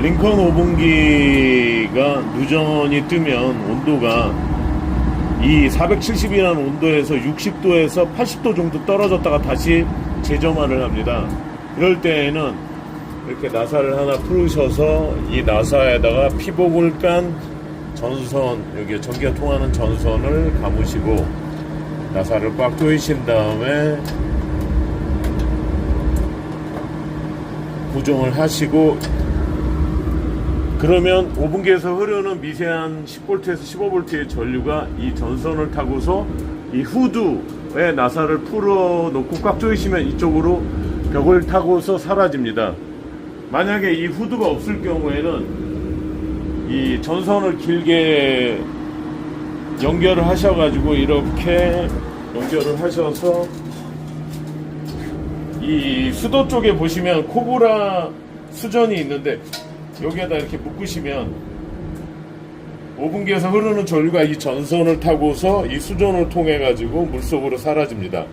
링컨 5분기가 누전이 뜨면 온도가 이 470이라는 온도에서 60도에서 80도 정도 떨어졌다가 다시 재점화를 합니다. 이럴 때에는 이렇게 나사를 하나 풀으셔서 이 나사에다가 피복을 깐 전선, 여기 전기가 통하는 전선을 감으시고 나사를 꽉 조이신 다음에 고정을 하시고 그러면 5분기에서 흐르는 미세한 10V에서 15V의 전류가 이 전선을 타고서 이 후드에 나사를 풀어 놓고 꽉 조이시면 이쪽으로 벽을 타고서 사라집니다. 만약에 이 후드가 없을 경우에는 이 전선을 길게 연결을 하셔가지고 이렇게 연결을 하셔서 이 수도 쪽에 보시면 코브라 수전이 있는데 여기에다 이렇게 묶으시면 5분기에서 흐르는 전류가 이 전선을 타고서 이 수전을 통해 가지고 물속으로 사라집니다.